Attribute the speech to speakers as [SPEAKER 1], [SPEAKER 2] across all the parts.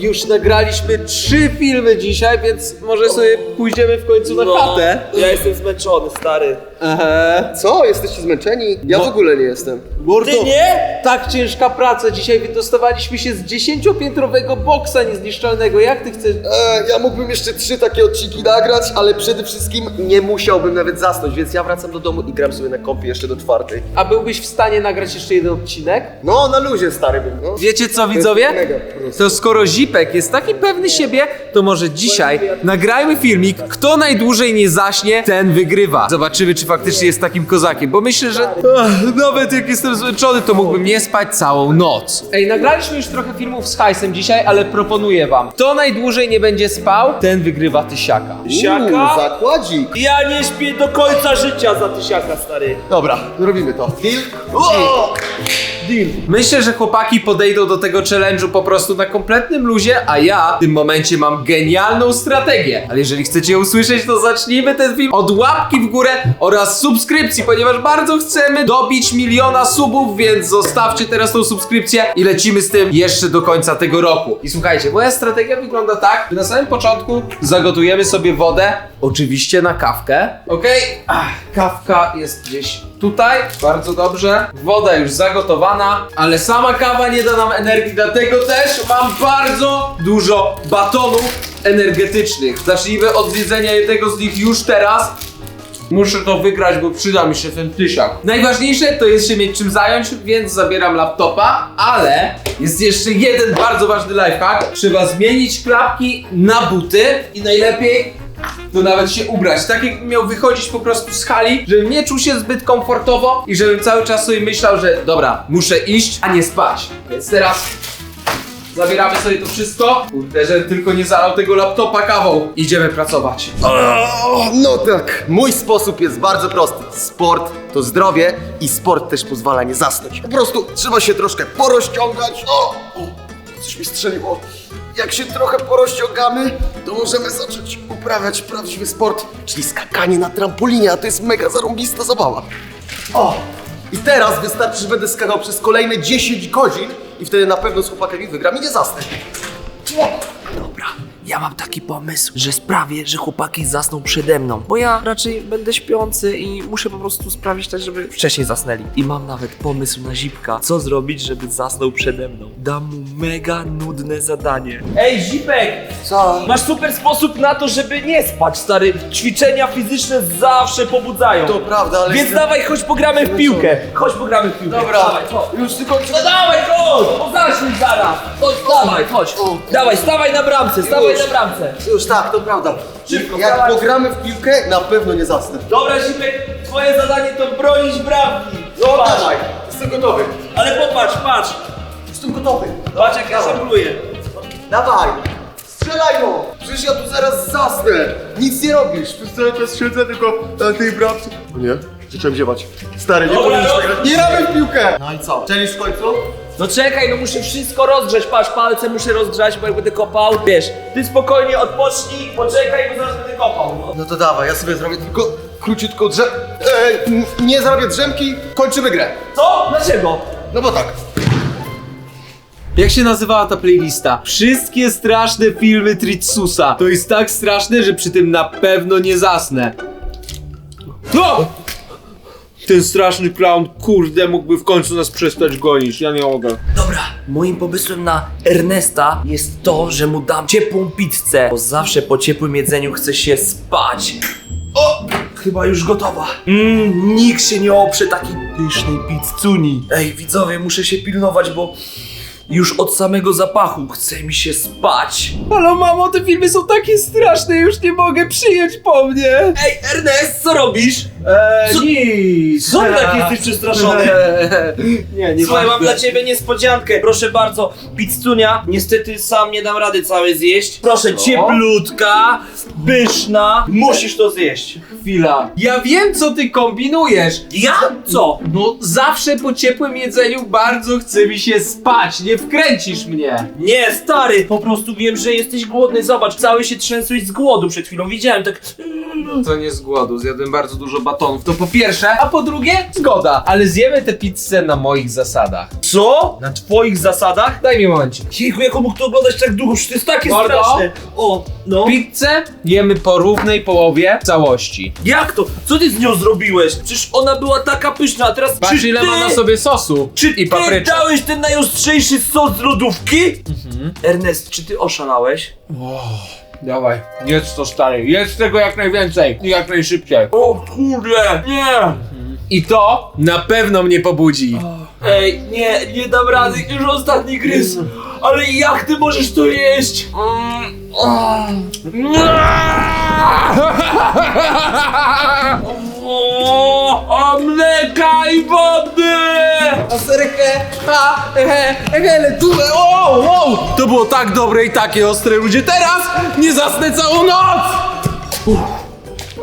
[SPEAKER 1] już nagraliśmy trzy filmy dzisiaj, więc może sobie pójdziemy w końcu na chatę.
[SPEAKER 2] ja jestem zmęczony, stary.
[SPEAKER 1] Aha.
[SPEAKER 3] Co? Jesteście zmęczeni? Ja w ogóle nie jestem.
[SPEAKER 1] Mordo,
[SPEAKER 2] Ty nie?
[SPEAKER 1] tak ciężka praca. Dzisiaj wydostawaliśmy się z dziesięciopiętrowego boksa niezniszczalnego. Jak ty chcesz...
[SPEAKER 3] E, ja mógłbym jeszcze trzy takie odcinki nagrać, ale przede wszystkim nie musiałbym nawet zasnąć, więc ja wracam do domu i gram sobie na kompie jeszcze do czwartej.
[SPEAKER 1] A byłbyś w stanie nagrać jeszcze jeden odcinek?
[SPEAKER 3] No, na luzie stary bym, no.
[SPEAKER 1] Wiecie co widzowie?
[SPEAKER 3] mega po prostu.
[SPEAKER 1] To skoro Zipek jest taki pewny siebie, to może dzisiaj nagrajmy filmik, kto najdłużej nie zaśnie, ten wygrywa. Zobaczymy, czy faktycznie jest takim kozakiem, bo myślę, że Ach, nawet jak jestem zmęczony, to mógłbym nie spać całą noc. Ej, nagraliśmy już trochę filmów z hajsem dzisiaj, ale proponuję wam, kto najdłużej nie będzie spał, ten wygrywa tysiaka.
[SPEAKER 2] Siaka?
[SPEAKER 3] Uuu, zakładzik.
[SPEAKER 2] Ja nie śpię do końca życia za tysiaka, stary.
[SPEAKER 3] Dobra, robimy to. Deal? O! Deal.
[SPEAKER 1] Myślę, że chłopaki podejdą do tego challenge'u po prostu na kompletnym luzie, a ja w tym momencie mam genialną strategię. Ale jeżeli chcecie ją usłyszeć, to zacznijmy ten film od łapki w górę oraz subskrypcji, ponieważ bardzo chcemy dobić miliona subów, więc zostawcie teraz tą subskrypcję i lecimy z tym jeszcze do końca tego roku. I słuchajcie, moja strategia wygląda tak, że na samym początku zagotujemy sobie wodę, oczywiście na kawkę. Ach, kawka jest gdzieś tutaj, bardzo dobrze. Woda już zagotowana, ale sama kawa nie da nam energii, dlatego też mam bardzo dużo batonów energetycznych. Zacznijmy od zjedzenia jednego z nich już teraz. Muszę to wygrać, bo przyda mi się ten tysiak. Najważniejsze to jest się mieć czym zająć, więc zabieram laptopa, ale jest jeszcze jeden bardzo ważny lifehack. Trzeba zmienić klapki na buty i najlepiej to nawet się ubrać. Tak jak miał wychodzić po prostu z hali, żebym nie czuł się zbyt komfortowo i żebym cały czas sobie myślał, że dobra, muszę iść, a nie spać. Więc teraz zabieramy sobie to wszystko. Kurde, że tylko nie zalał tego laptopa kawą. Idziemy pracować.
[SPEAKER 3] No tak, mój sposób jest bardzo prosty. Sport to zdrowie i sport też pozwala nie zasnąć. Po prostu trzeba się troszkę porozciągać. O coś mi strzeliło. Jak się trochę porozciągamy, to możemy zacząć uprawiać prawdziwy sport, czyli skakanie na trampolinie, a to jest mega zarąbista zabawa. O, i teraz wystarczy, że będę skakał przez kolejne 10 godzin i wtedy na pewno z chłopakami wygram i nie zasnę.
[SPEAKER 2] Ja mam taki pomysł, że sprawię, że chłopaki zasną przede mną, bo ja raczej będę śpiący i muszę po prostu sprawić tak, żeby wcześniej zasnęli. I mam nawet pomysł na Zipka, co zrobić, żeby zasnął przede mną. Dam mu mega nudne zadanie. Ej, Zipek!
[SPEAKER 3] Co?
[SPEAKER 2] Masz super sposób na to, żeby nie spać, stary. Ćwiczenia fizyczne zawsze pobudzają.
[SPEAKER 3] To prawda, ale...
[SPEAKER 2] Więc dawaj, chodź pogramy w piłkę. Chodź pogramy w piłkę.
[SPEAKER 3] Dobra,
[SPEAKER 2] Dawaj, chodź.
[SPEAKER 3] już tylko...
[SPEAKER 2] No dawaj, chodź! Bo zacznij zaraz! Chodź, dawaj, chodź! Dawaj, stawaj na bramce, stawaj
[SPEAKER 3] Już.
[SPEAKER 2] na bramce!
[SPEAKER 3] Już tak, to prawda.
[SPEAKER 2] Szybko,
[SPEAKER 3] Jak
[SPEAKER 2] dawaj.
[SPEAKER 3] pogramy w piłkę, na pewno nie zasnę.
[SPEAKER 2] Dobra, Zipek, twoje zadanie to bronić bramki!
[SPEAKER 3] No
[SPEAKER 2] Patrz.
[SPEAKER 3] dawaj, jestem gotowy.
[SPEAKER 2] Ale popatrz, patrz!
[SPEAKER 3] Jestem gotowy.
[SPEAKER 2] Patrz jak ja żongluję.
[SPEAKER 3] Dawaj, strzelaj no. Przecież ja tu zaraz zasnę. Nic nie robisz. Przez cały czas siedzę tylko na tej bramce. O nie, zacząłem ziewać. Stary, nie
[SPEAKER 2] Dobra,
[SPEAKER 3] powinieneś grać. Nie gramy w piłkę. No i co? Czelisz w końcu?
[SPEAKER 2] No czekaj, no muszę wszystko rozgrzać, patrz, palce muszę rozgrzać, bo jak będę kopał, wiesz, ty spokojnie odpocznij, poczekaj, bo zaraz będę kopał, no.
[SPEAKER 3] No to dawaj, ja sobie zrobię tylko króciutką drze... Ej, n- nie zrobię drzemki, kończymy grę.
[SPEAKER 2] Co? Dlaczego?
[SPEAKER 3] No bo tak.
[SPEAKER 1] Jak się nazywała ta playlista? Wszystkie straszne filmy Tritsusa. To jest tak straszne, że przy tym na pewno nie zasnę. O! Ten straszny clown, kurde, mógłby w końcu nas przestać gonić. Ja nie mogę.
[SPEAKER 2] Dobra, moim pomysłem na Ernesta jest to, że mu dam ciepłą pizzę, bo zawsze po ciepłym jedzeniu chce się spać. O! Chyba już gotowa. Mmm, nikt się nie oprze takiej pysznej pizzuni. Ej, widzowie, muszę się pilnować, bo już od samego zapachu chce mi się spać.
[SPEAKER 1] Ale mamo, te filmy są takie straszne, już nie mogę przyjąć po mnie.
[SPEAKER 2] Ej, Ernest, co robisz?
[SPEAKER 1] Eee,
[SPEAKER 2] Co-
[SPEAKER 1] nic.
[SPEAKER 2] Co ty taki jesteś przestraszony?
[SPEAKER 1] nie, nie
[SPEAKER 2] Słuchaj, mam dla ciebie niespodziankę. Proszę bardzo, pizzunia. Niestety sam nie dam rady całej zjeść. Proszę, cieplutka, pyszna. Musisz to zjeść.
[SPEAKER 1] Chwila. Ja wiem, co ty kombinujesz.
[SPEAKER 2] Ja? Co?
[SPEAKER 1] No, zawsze po ciepłym jedzeniu bardzo chce mi się spać. Nie wkręcisz mnie.
[SPEAKER 2] Nie, stary, po prostu wiem, że jesteś głodny. Zobacz, cały się trzęsłeś z głodu przed chwilą. Widziałem tak.
[SPEAKER 1] To nie z głodu, zjadłem bardzo dużo batonów. To po pierwsze, a po drugie, zgoda. Ale zjemy tę pizzę na moich zasadach.
[SPEAKER 2] Co? Na twoich zasadach?
[SPEAKER 1] Daj mi momencie.
[SPEAKER 2] Jejku, jak on mógł to oglądać tak długo? Przecież to jest takie
[SPEAKER 1] Mordo?
[SPEAKER 2] straszne. O, no.
[SPEAKER 1] Pizzę jemy po równej połowie całości.
[SPEAKER 2] Jak to? Co ty z nią zrobiłeś? Przecież ona była taka pyszna, a teraz
[SPEAKER 1] Patrz
[SPEAKER 2] czy
[SPEAKER 1] ile
[SPEAKER 2] ty,
[SPEAKER 1] ma na sobie sosu
[SPEAKER 2] Czy
[SPEAKER 1] i
[SPEAKER 2] ty
[SPEAKER 1] papryczek.
[SPEAKER 2] dałeś ten najostrzejszy sos z lodówki?
[SPEAKER 1] Mhm.
[SPEAKER 2] Ernest, czy ty oszalałeś?
[SPEAKER 1] Dawaj, jedz to stary, jedz tego jak najwięcej i jak najszybciej.
[SPEAKER 2] O kurde, nie!
[SPEAKER 1] I to na pewno mnie pobudzi.
[SPEAKER 2] Ej, nie, nie dam rady, już ostatni gryz. Ale jak ty możesz to jeść? Mm. O, a mleka i wody!
[SPEAKER 1] O, wow! To było tak dobre i takie ostre ludzie, teraz nie zasnę całą noc!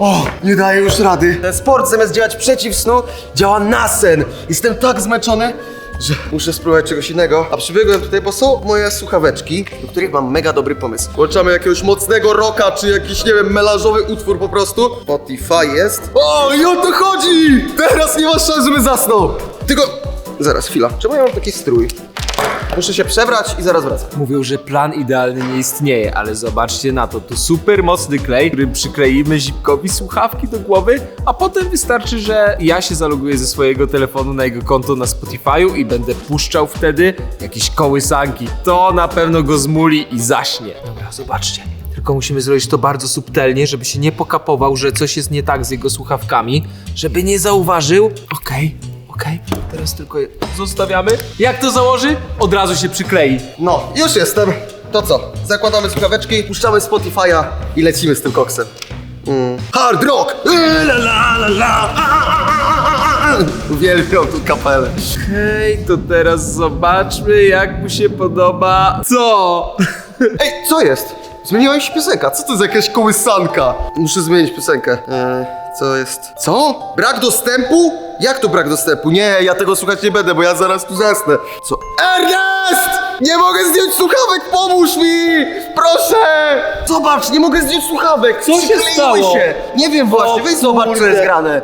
[SPEAKER 3] O, nie daję już rady. Ten sport zamiast działać przeciw snu, działa na sen. Jestem tak zmęczony, że muszę spróbować czegoś innego. A przybiegłem tutaj, bo są moje słuchaweczki, do których mam mega dobry pomysł. Włączamy jakiegoś mocnego rocka, czy jakiś, nie wiem, melanżowy utwór po prostu. Spotify jest. O, i o to chodzi! Teraz nie ma szans, żeby zasnął. Tylko, zaraz, chwila. Czemu ja mam taki strój? Muszę się przebrać i zaraz wracam.
[SPEAKER 1] Mówią, że plan idealny nie istnieje, ale zobaczcie na to. To super mocny klej, którym przykleimy zipkowi słuchawki do głowy, a potem wystarczy, że ja się zaloguję ze swojego telefonu na jego konto na Spotify'u i będę puszczał wtedy jakieś kołysanki. To na pewno go zmuli i zaśnie. Dobra, zobaczcie. Tylko musimy zrobić to bardzo subtelnie, żeby się nie pokapował, że coś jest nie tak z jego słuchawkami, żeby nie zauważył. Okej, okej. Teraz tylko je zostawiamy. Jak to założy? Od razu się przyklei.
[SPEAKER 3] No, już jestem. To co? Zakładamy słuchaweczki, puszczamy Spotify'a i lecimy z tym koksem. Mm. Hard rock! Yy, La. Uwielbiam tu kapelę.
[SPEAKER 1] Hej, to teraz zobaczmy, jak mu się podoba. Co?
[SPEAKER 3] Ej, co jest? Zmieniła się piosenka. Co to za jakaś kołysanka? Muszę zmienić piosenkę. Eee, co jest? Co? Brak dostępu? Jak to brak dostępu? Nie, ja tego słuchać nie będę, bo ja zaraz tu zasnę. Co? Ernest! Nie mogę zdjąć słuchawek, pomóż mi! Proszę! Zobacz, nie mogę zdjąć słuchawek!
[SPEAKER 1] Co się
[SPEAKER 3] Przykleiły
[SPEAKER 1] stało?
[SPEAKER 3] się! Nie wiem właśnie, weź zobacz, co
[SPEAKER 1] kurde.
[SPEAKER 3] jest grane.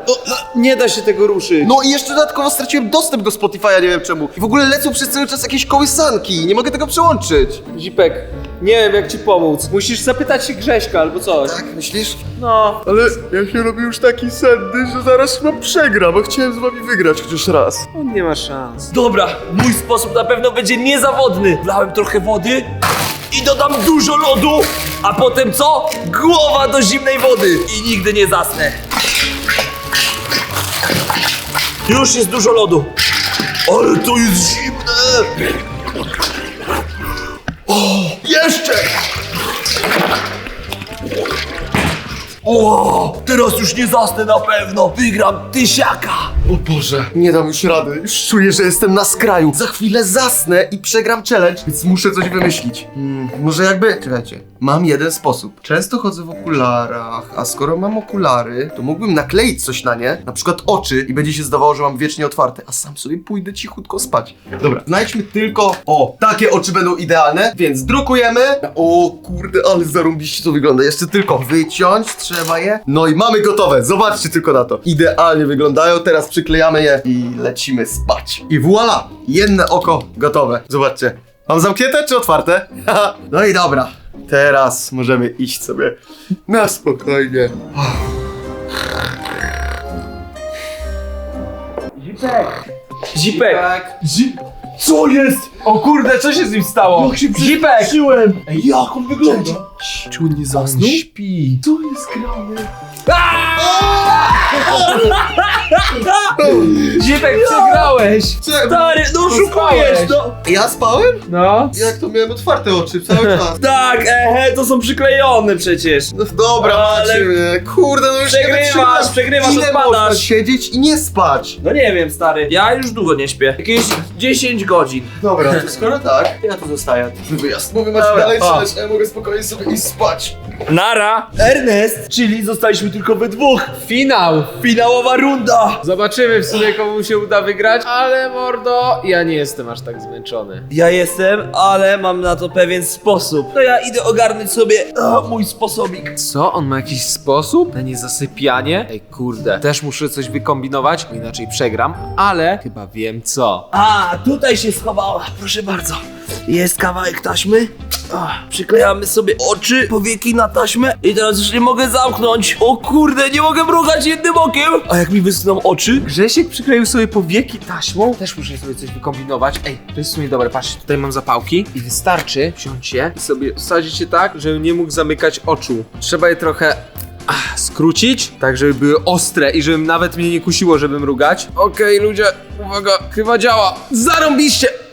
[SPEAKER 1] nie da się tego ruszyć.
[SPEAKER 3] No i jeszcze dodatkowo straciłem dostęp do Spotify'a, nie wiem czemu. I w ogóle lecą przez cały czas jakieś kołysanki, nie mogę tego przełączyć.
[SPEAKER 1] Zipek, nie wiem jak ci pomóc. Musisz zapytać się Grześka albo coś.
[SPEAKER 3] Tak, myślisz?
[SPEAKER 1] No.
[SPEAKER 3] Ale ja się robię już taki senny, że zaraz chyba przegram, bo chciałem z wami wygrać chociaż raz.
[SPEAKER 1] On nie ma szans.
[SPEAKER 2] Dobra, mój sposób na pewno będzie niezawodny. Wlałem trochę wody i dodam dużo lodu, a potem co? Głowa do zimnej wody i nigdy nie zasnę. Już jest dużo lodu. Ale to jest zimne! Jeszcze! O, teraz już nie zasnę na pewno. Wygram tysiaka.
[SPEAKER 3] O Boże, nie dam już rady. Już czuję, że jestem na skraju. Za chwilę zasnę i przegram challenge, więc muszę coś wymyślić. Hmm, może jakby... Czekajcie. Mam jeden sposób. Często chodzę w okularach, a skoro mam okulary, to mógłbym nakleić coś na nie, na przykład oczy i będzie się zdawało, że mam wiecznie otwarte, a sam sobie pójdę cichutko spać. Dobra, znajdźmy tylko... O, takie oczy będą idealne, więc drukujemy. O kurde, ale zarąbiście to wygląda. Jeszcze tylko wyciąć trzeba je. No i mamy gotowe. Zobaczcie tylko na to. Idealnie wyglądają. Teraz przyklejamy je i lecimy spać. I voila! Jedno oko gotowe. Zobaczcie. Mam zamknięte czy otwarte? No i dobra. Teraz możemy iść sobie na spokojnie.
[SPEAKER 2] Zipek,
[SPEAKER 1] Zip...
[SPEAKER 2] co jest?
[SPEAKER 1] O kurde, co się z nim stało?
[SPEAKER 2] Jak się
[SPEAKER 1] Zipek!
[SPEAKER 2] przestraszyłem. Ej, jak on wygląda?
[SPEAKER 1] Czy on nie zasnął? śpi.
[SPEAKER 2] Co jest grane?
[SPEAKER 1] Zipek, przegrałeś!
[SPEAKER 2] Stary, no oszukujesz, no!
[SPEAKER 3] Ja spałem?
[SPEAKER 1] No.
[SPEAKER 3] Jak to miałem otwarte oczy cały czas.
[SPEAKER 2] Tak, ehe, to są przyklejone przecież.
[SPEAKER 3] No dobra,
[SPEAKER 2] Ale-
[SPEAKER 3] macie. Kurde, no już nie
[SPEAKER 2] Przegrywasz, przegrywasz,
[SPEAKER 3] Ile
[SPEAKER 2] odpadasz.
[SPEAKER 3] można siedzieć i nie spać?
[SPEAKER 2] No nie wiem, stary. Ja już długo nie śpię. Jakieś 10 godzin.
[SPEAKER 3] Dobra, to skoro tak, ja tu zostaję. Wyjazd. Mówię, macie
[SPEAKER 2] Dobra,
[SPEAKER 3] dalej
[SPEAKER 2] o.
[SPEAKER 3] a ja mogę spokojnie sobie iść spać.
[SPEAKER 2] Nara! Ernest! Czyli zostaliśmy tylko we dwóch.
[SPEAKER 1] Finał!
[SPEAKER 2] Finałowa runda!
[SPEAKER 1] Zobaczymy w sumie komu się uda wygrać, ale mordo, ja nie jestem aż tak zmęczony.
[SPEAKER 2] Ja jestem, ale mam na to pewien sposób. To ja idę ogarnąć sobie a, mój sposobik.
[SPEAKER 1] Co? On ma jakiś sposób? Na niezasypianie? Ej, kurde. Też muszę coś wykombinować, bo inaczej przegram, ale chyba wiem co.
[SPEAKER 2] A, tutaj się schowała, proszę bardzo. Jest kawałek taśmy. Przyklejamy sobie oczy, powieki na taśmę i teraz już nie mogę zamknąć. O kurde, nie mogę mrugać jednym okiem. A jak mi wysną oczy?
[SPEAKER 1] Grzesiek przykleił sobie powieki taśmą. Też muszę sobie coś wykombinować. Ej, to jest w sumie dobre. Patrzcie, tutaj mam zapałki i wystarczy wziąć je i sobie wsadzić je tak, żebym nie mógł zamykać oczu. Trzeba je trochę ach, skrócić, tak żeby były ostre i żebym nawet mnie nie kusiło, żeby mrugać. Okej, ludzie, uwaga, chyba działa. Zarąbiście!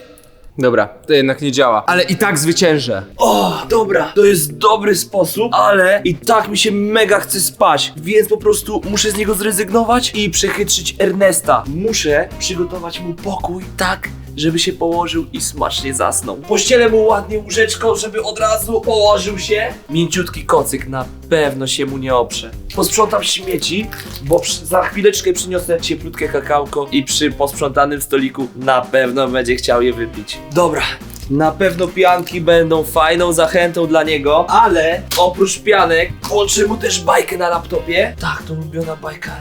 [SPEAKER 1] Dobra, to jednak nie działa, ale i tak zwyciężę.
[SPEAKER 2] O, dobra, to jest dobry sposób, ale i tak mi się mega chce spać, więc po prostu muszę z niego zrezygnować i przechytrzyć Ernesta. Muszę przygotować mu pokój tak, żeby się położył i smacznie zasnął. Pościelę mu ładnie łóżeczko, żeby od razu położył się. Mięciutki kocyk na pewno się mu nie oprze. Posprzątam śmieci, bo za chwileczkę przyniosę cieplutkie kakałko i przy posprzątanym stoliku na pewno będzie chciał je wypić. Dobra, na pewno pianki będą fajną zachętą dla niego, ale oprócz pianek włączę mu też bajkę na laptopie. Tak, to ulubiona bajka.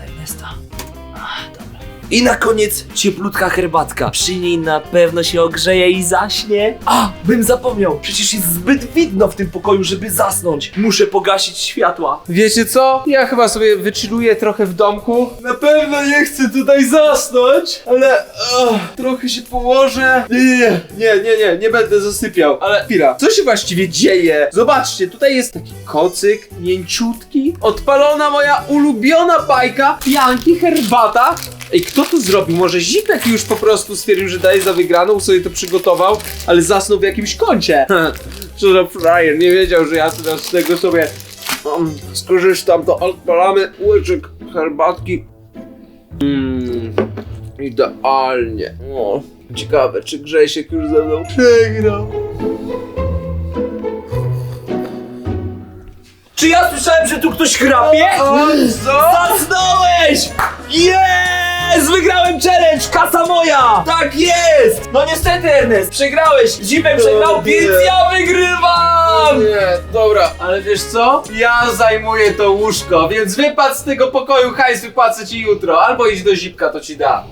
[SPEAKER 2] I na koniec cieplutka herbatka. Przy niej na pewno się ogrzeje i zaśnie. A, bym zapomniał, przecież jest zbyt widno w tym pokoju, żeby zasnąć. Muszę pogasić światła.
[SPEAKER 1] Wiecie co? Ja chyba sobie wychilluję trochę w domku.
[SPEAKER 2] Na pewno nie chcę tutaj zasnąć, ale trochę się położę.
[SPEAKER 1] Nie, nie, nie, nie, nie, nie, nie będę zasypiał. Ale chwila, co się właściwie dzieje? Zobaczcie, tutaj jest taki kocyk, mięciutki, odpalona moja ulubiona bajka, pianki, herbata. Ej, kto to zrobił? Może Zipek już po prostu stwierdził, że daje za wygraną, sobie to przygotował, ale zasnął w jakimś kącie. Co za frajer, nie wiedział, że ja teraz z tego sobie um, skorzystam, to odpalamy łyczek herbatki. Mmm, idealnie. O, ciekawe, czy Grzesiek już ze mną przegrał.
[SPEAKER 2] Czy ja słyszałem, że tu ktoś chrapie?
[SPEAKER 1] co?
[SPEAKER 2] Zasnąłeś! Jest! Wygrałem challenge! Kasa moja! Tak jest! No niestety, Ernest, przegrałeś! Zipek przegrał,
[SPEAKER 1] O nie.
[SPEAKER 2] więc ja wygrywam!
[SPEAKER 1] Nie, dobra, ale wiesz co? Ja zajmuję to łóżko, więc wypadł z tego pokoju, hajs wypłacę ci jutro, albo idź do Zipka, to ci da.